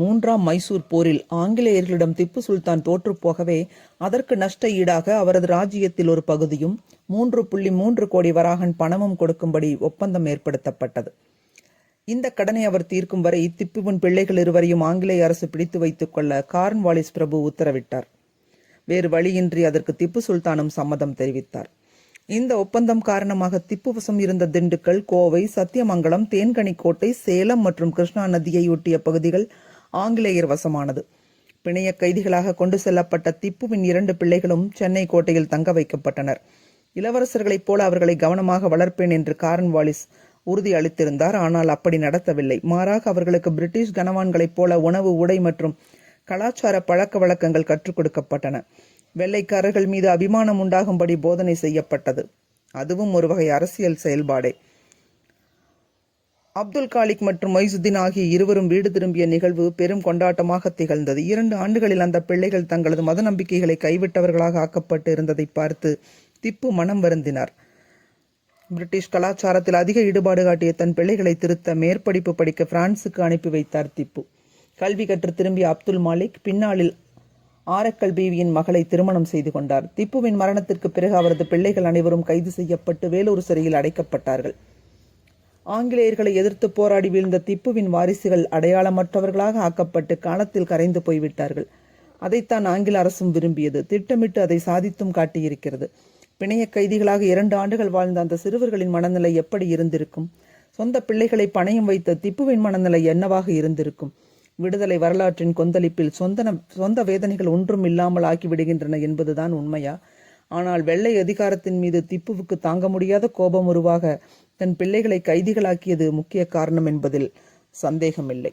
மூன்றாம் மைசூர் போரில் ஆங்கிலேயர்களிடம் திப்பு சுல்தான் தோற்றுப்போகவே அதற்கு நஷ்ட ஈடாக அவரது ராஜ்யத்தில் ஒரு பகுதியும் மூன்று புள்ளி மூன்று கோடி வராகன் பணமும் கொடுக்கும்படி ஒப்பந்தம் ஏற்படுத்தப்பட்டது. இந்த கடனை அவர் தீர்க்கும் வரை திப்புவின் பிள்ளைகள் இருவரையும் ஆங்கிலேய அரசு பிடித்து வைத்துக் கொள்ள கார்ன்வாலிஸ் பிரபு உத்தரவிட்டார். வேறு வழியின்றி அதற்கு திப்பு சுல்தானும் சம்மதம் தெரிவித்தார். இந்த ஒப்பந்தம் காரணமாக திப்பு வசம் இருந்த திண்டுக்கல் கோவை சத்தியமங்கலம் தேன்கனிக்கோட்டை சேலம் மற்றும் கிருஷ்ணா நதியை ஒட்டிய பகுதிகள் ஆங்கிலேயர் வசமானது. பிணைய கைதிகளாக கொண்டு செல்லப்பட்ட திப்புவின் இரண்டு பிள்ளைகளும் சென்னை கோட்டையில் தங்க வைக்கப்பட்டனர். இளவரசர்களைப் போல அவர்களை கவனமாக வளர்ப்பேன் என்று காரன்வாலிஸ் உறுதி அளித்திருந்தார். ஆனால் அப்படி நடத்தவில்லை. மாறாக அவர்களுக்கு பிரிட்டிஷ் கனவான்களைப் போல உணவு உடை மற்றும் கலாச்சார பழக்க வழக்கங்கள் கற்றுக் கொடுக்கப்பட்டன. வெள்ளைக்காரர்கள் மீது அபிமானம் உண்டாகும்படி போதனை செய்யப்பட்டது. அதுவும் ஒரு வகை அரசியல் செயல்பாடே. அப்துல் காலிக் மற்றும் மொய்சுதீன் ஆகிய இருவரும் வீடு திரும்பிய நிகழ்வு பெரும் கொண்டாட்டமாக திகழ்ந்தது. இரண்டு ஆண்டுகளில் அந்த பிள்ளைகள் தங்களது மத நம்பிக்கைகளை கைவிட்டவர்களாக ஆக்கப்பட்டு இருந்ததை பார்த்து திப்பு மனம் வருந்தினார். பிரிட்டிஷ் கலாச்சாரத்தில் அதிக ஈடுபாடு காட்டிய தன் பிள்ளைகளை திருத்த மேற்படிப்பு படிக்க பிரான்சுக்கு அனுப்பி வைத்தார் திப்பு. கல்வி கற்று திரும்பிய அப்துல் மாலிக் பின்னாளில் ஆரக்கல் பீவியின் மகளை திருமணம் செய்து கொண்டார். திப்புவின் மரணத்திற்கு பிறகு அவரது பிள்ளைகள் அனைவரும் கைது செய்யப்பட்டு வேலூர் சிறையில் அடைக்கப்பட்டார்கள். ஆங்கிலேயர்களை எதிர்த்து போராடி வீழ்ந்த திப்புவின் வாரிசுகள் அடையாளமற்றவர்களாக ஆக்கப்பட்டு காலத்தில் கரைந்து போய்விட்டார்கள். அதைத்தான் ஆங்கில அரசும் விரும்பியது. திட்டமிட்டு அதை சாதித்தும் காட்டியிருக்கிறது. பிணைய கைதிகளாக இரண்டு ஆண்டுகள் வாழ்ந்த அந்த சிறுவர்களின் மனநிலை எப்படி இருந்திருக்கும்? சொந்த பிள்ளைகளை பணையம் வைத்த திப்புவின் மனநிலை என்னவாக இருந்திருக்கும்? விடுதலை வரலாற்றின் கொந்தளிப்பில் சொந்த சொந்த வேதனைகள் ஒன்றும் இல்லாமல் ஆக்கிவிடுகின்றன என்பதுதான் உண்மையா? ஆனால் வெள்ளை அதிகாரத்தின் மீது திப்புவுக்கு தாங்க முடியாத கோபம் உருவாக தன் பிள்ளைகளை கைதிகளாக்கியது முக்கிய காரணம் என்பதில் சந்தேகமில்லை.